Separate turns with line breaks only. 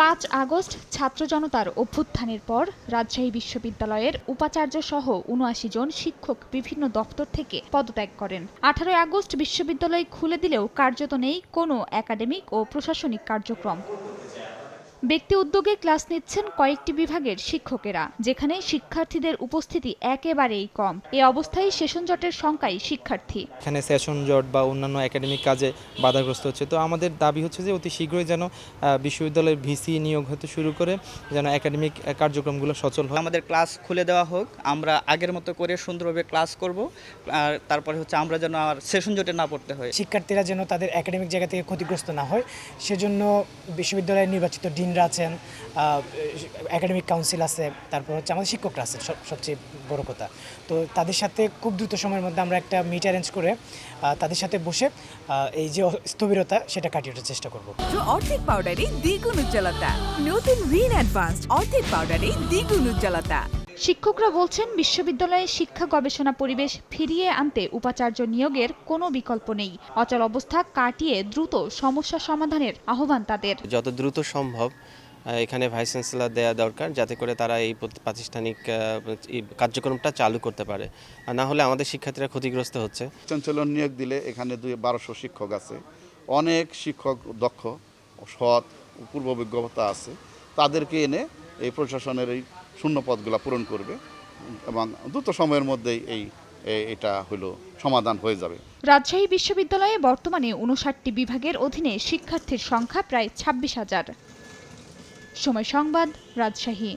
পাঁচ আগস্ট ছাত্র জনতার অভ্যুত্থানের পর রাজশাহী বিশ্ববিদ্যালয়ের উপাচার্য সহ উনআশি জন শিক্ষক বিভিন্ন দপ্তর থেকে পদত্যাগ করেন। আঠারোই আগস্ট বিশ্ববিদ্যালয় খুলে দিলেও কার্যত নেই কোনো একাডেমিক ও প্রশাসনিক কার্যক্রম। ব্যক্তি উদ্যোগে ক্লাস নিচ্ছেন কয়েকটি বিভাগের শিক্ষকেরা যেখানে শিক্ষার্থীদের উপস্থিতি একেবারেই কম। এ অবস্থায় সেশন জটের শঙ্কায় শিক্ষার্থী।
এখানে সেশন জট বা অন্যান্য একাডেমিক কাজে বাধাগ্রস্ত হচ্ছে। তো আমাদের দাবি হচ্ছে যে অতি শীঘ্রই যেন বিশ্ববিদ্যালয়ের ভিসি নিয়োগ হতে শুরু করে যেন একাডেমিক কার্যক্রমগুলো সচল হয়।
আমাদের ক্লাস খুলে দেওয়া হোক আমরা আগের মতো করে সুন্দরভাবে ক্লাস করব আর তারপরে হচ্ছে আমরা যেন আর সেশন জোটে না পড়তে হয়।
শিক্ষার্থীরা যেন তাদের একাডেমিক জায়গা থেকে ক্ষতিগ্রস্ত না হয় সেজন্য বিশ্ববিদ্যালয়ের নির্বাচিত ডিনরা আছেন একাডেমিক কাউন্সিল আছে, তারপর হচ্ছে আমাদের শিক্ষকরা আছে সব- সবচেয়ে বড় কথা। তো তাদের সাথে খুব দ্রুত সময়ের মধ্যে আমরা একটা মিট অ্যারেঞ্জ করে তাদের সাথে বসে এই যে স্থবিরতা, সেটা কাটিয়ে ওঠার চেষ্টা করব।
অর্ধেক পাউডারে দ্বিগুণ উজ্জ্বলতা, নতুন রিন অ্যাডভান্সড অর্ধেক পাউডারে দ্বিগুণ উজ্জ্বলতা।
শিক্ষকরা বলছেন বিশ্ববিদ্যালয়ে শিক্ষা গবেষণা পরিবেশ ফিরিয়ে আনতে উপাচার্য নিয়োগের কোনো বিকল্প নেই। অচল অবস্থা কাটিয়ে দ্রুত সমস্যা সমাধানের আহ্বান তাদের।
যত দ্রুত সম্ভব এখানে ভাইস চ্যান্সেলর দেওয়া দরকার যাতে করে তারা এই প্রাতিষ্ঠানিক এই কার্যক্রমটা চালু করতে পারে। আর না হলে আমাদের শিক্ষার্থীরা ক্ষতিগ্রস্ত হচ্ছে।
চ্যান্সেলর নিয়োগ দিলে এখানে দুই বারোশো শিক্ষক আছে। অনেক শিক্ষক দক্ষ সৎ পূর্ব অভিজ্ঞতা আছে। তাদেরকে এনে এই প্রশাসনের এই শূন্য পদগুলো পূরণ করবে এবং দ্রুত সময়ের মধ্যেই এই এটা হলো সমাধান হয়ে যাবে।
রাজশাহী বিশ্ববিদ্যালয়ে বর্তমানে উনষাটটি বিভাগের অধীনে শিক্ষার্থীর সংখ্যা প্রায় ছাব্বিশ হাজার। সময় সংবাদ, রাজশাহী।